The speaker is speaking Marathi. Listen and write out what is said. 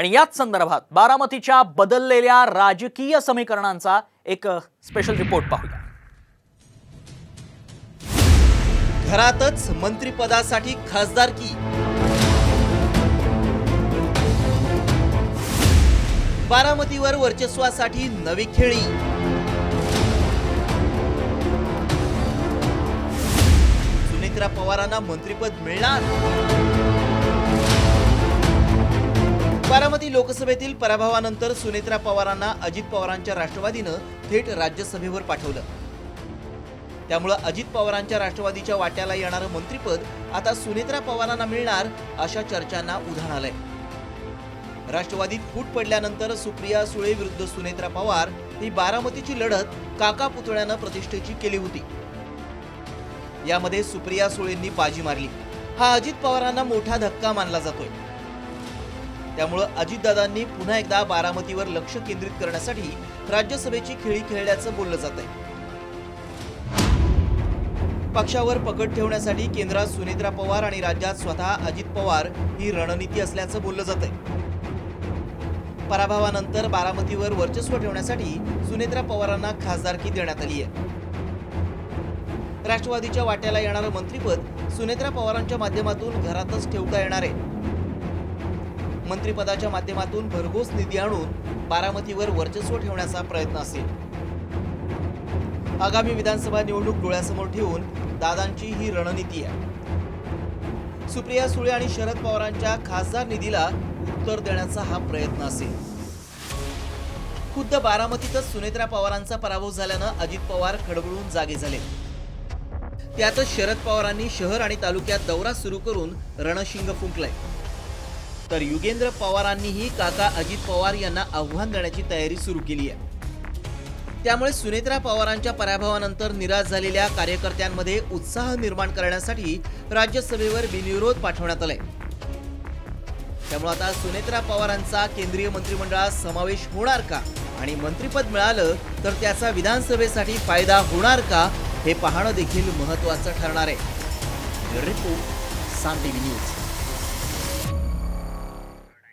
आणि याच संदर्भात बारामतीच्या बदललेल्या राजकीय समीकरणांचा एक स्पेशल रिपोर्ट पाहूया. घरातच मंत्रिपदासाठी खासदारकी बारामतीवर वर्चस्वासाठी नवी खेळी. सुनेत्रा पवारांना मंत्रिपद मिळणार? आगामी लोकसभेतील पराभवानंतर सुनेत्रा पवारांना अजित पवारांच्या राष्ट्रवादीनं थेट राज्यसभेवर पाठवलं. त्यामुळं अजित पवारांच्या राष्ट्रवादीच्या वाट्याला येणारं मंत्रिपद आता सुनेत्रा पवारांना मिळणार अशा चर्चांना उधाण आलंय. राष्ट्रवादीत फूट पडल्यानंतर सुप्रिया सुळे विरुद्ध सुनेत्रा पवार ही बारामतीची लढत काका पुतळ्यानं प्रतिष्ठेची केली होती. यामध्ये सुप्रिया सुळेंनी बाजी मारली. हा अजित पवारांना मोठा धक्का मानला जातोय. त्यामुळं अजितदादांनी पुन्हा एकदा बारामतीवर लक्ष केंद्रित करण्यासाठी राज्यसभेची खेळी खेळल्याचं बोललं जात आहे. पक्षावर पकड ठेवण्यासाठी केंद्रात सुनेत्रा पवार आणि राज्यात स्वतः अजित पवार ही रणनीती असल्याचं बोललं जात आहे. पराभवानंतर बारामतीवर वर्चस्व ठेवण्यासाठी सुनेत्रा पवारांना खासदारकी देण्यात आली आहे. राष्ट्रवादीच्या वाट्याला येणारं मंत्रिपद सुनेत्रा पवारांच्या माध्यमातून घरातच ठेवता येणार आहे. मंत्रिपदाच्या माध्यमातून भरघोस निधी आणून बारामतीवर वर्चस्व ठेवण्याचा प्रयत्न असेल. आगामी विधानसभा निवडणूक डोळ्यासमोर ठेवून दादांची ही रणनीती आहे. सुप्रिया सुळे आणि शरद पवारांच्या खासदार निधीला उत्तर देण्याचा हा प्रयत्न असेल. खुद्द बारामतीतच सुनेत्रा पवारांचा पराभव झाल्यानं अजित पवार खडबडून जागे झाले. त्यातच शरद पवारांनी शहर आणि तालुक्यात दौरा सुरू करून रणशिंग फुंकलाय. तर युगेंद्र पवारांनीही काका अजित पवार यांना आव्हान देण्याची तयारी सुरू केली आहे. त्यामुळे सुनेत्रा पवारांच्या पराभवानंतर निराश झालेल्या कार्यकर्त्यांमध्ये उत्साह निर्माण करण्यासाठी राज्यसभेवर बिनविरोध पाठवण्यात आलाय. त्यामुळे आता सुनेत्रा पवारांचा केंद्रीय मंत्रिमंडळात समावेश होणार का आणि मंत्रिपद मिळालं तर त्याचा विधानसभेसाठी फायदा होणार का हे पाहणं देखील महत्वाचं ठरणार आहे. Report Saam TV news.